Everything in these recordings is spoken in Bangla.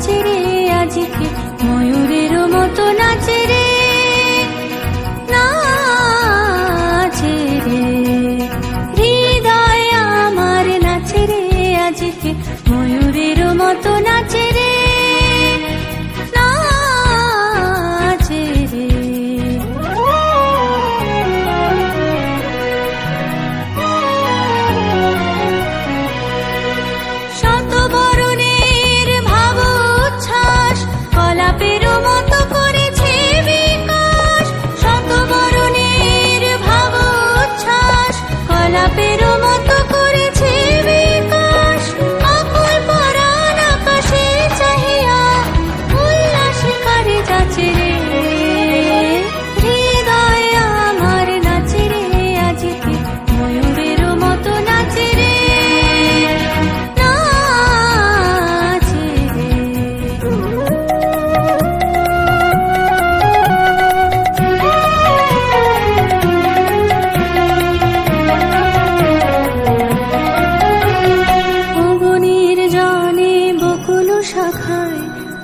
chitty শাখায়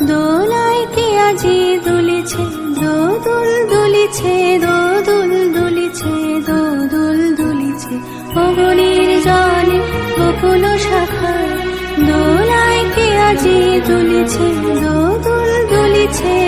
দোলায় কে আজি দুলিছে? দোদুল দুলিছে দোদুল দুলিছে দোদুল দুলিছে। অগণির জলে বকুল শাখায় দোলায় কে আজি দুলিছে? দোদুল দুলিছে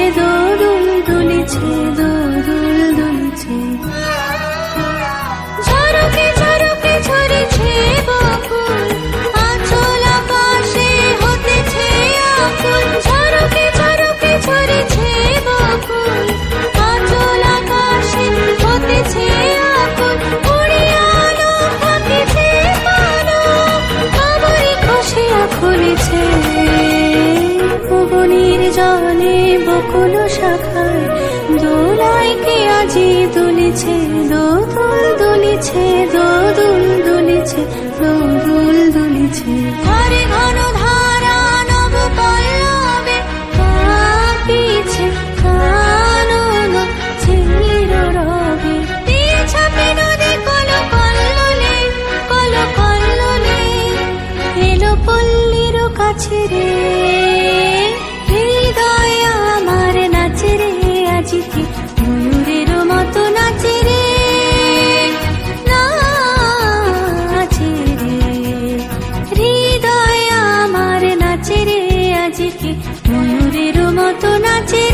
বাজি দুলিছে দোদুল দুলিছে দোদুল দুলিছে দোদুল দুলিছে। ঘরে ঘন ধারা নব পল্লবে কাটিছে কানন চির রবে। ছাপে নদী কল কল এলো কাছে রে। বাজিকে ময়ূরের মতো নাচে